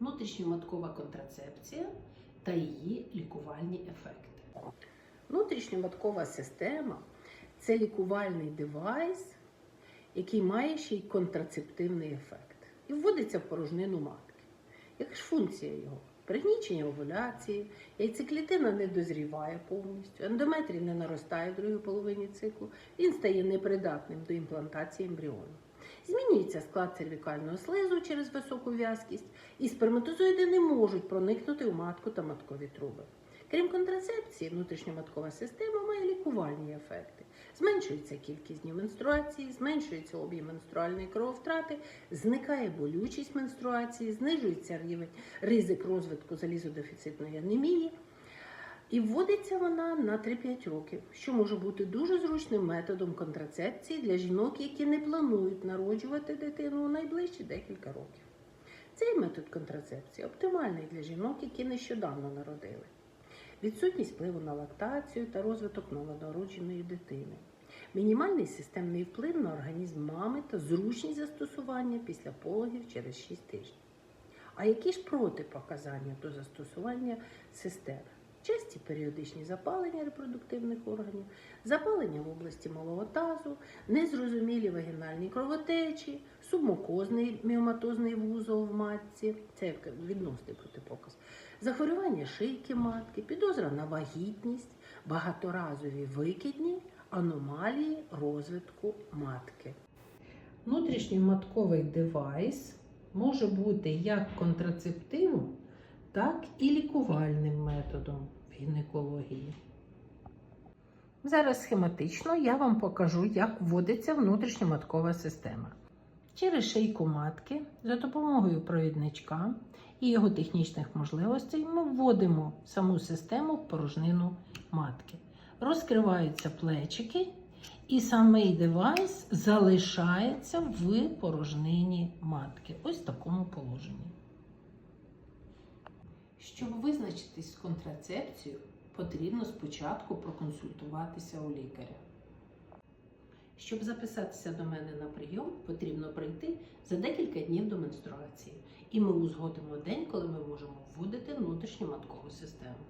внутрішньоматкова контрацепція та її лікувальні ефекти. Внутрішньоматкова система це лікувальний девайс, який має ще й контрацептивний ефект. І вводиться в порожнину матки. Яка ж функція його? Пригнічення овуляції, яйцеклітина не дозріває повністю, ендометрій не наростає в другій половині циклу, він стає непридатним до імплантації ембріону. Змінюється склад цервікального слизу через високу в'язкість, і сперматозоїди не можуть проникнути в матку та маткові труби. Крім контрацепції, внутрішньоматкова система має лікувальні ефекти. Зменшується кількість днів менструації, зменшується об'єм менструальної крововтрати, зникає болючість менструації, знижується рівень ризик розвитку залізодефіцитної анемії. І вводиться вона на 3-5 років, що може бути дуже зручним методом контрацепції для жінок, які не планують народжувати дитину у найближчі декілька років. Цей метод контрацепції оптимальний для жінок, які нещодавно народили. Відсутність впливу на лактацію та розвиток новонародженої дитини. Мінімальний системний вплив на організм мами та зручність застосування після пологів через 6 тижнів. А які ж протипоказання до застосування системи? Часті періодичні запалення репродуктивних органів, запалення в області малого тазу, незрозумілі вагінальні кровотечі, субмукозний міоматозний вузол в матці, це як відносний протипоказ, захворювання шийки матки, підозра на вагітність, багаторазові викидні, аномалії розвитку матки. Внутрішній матковий девайс може бути як контрацептивом, так і лікувальним методом гінекології. Зараз схематично я вам покажу, як вводиться внутрішньоматкова система. Через шийку матки за допомогою провідничка і його технічних можливостей ми вводимо саму систему в порожнину матки. Розкриваються плечики, і самий девайс залишається в порожнині матки. Ось в такому положенні. Щоб визначитись з контрацепцією, потрібно спочатку проконсультуватися у лікаря. Щоб записатися до мене на прийом, потрібно прийти за декілька днів до менструації, і ми узгодимо день, коли ми можемо вводити внутрішню маткову систему.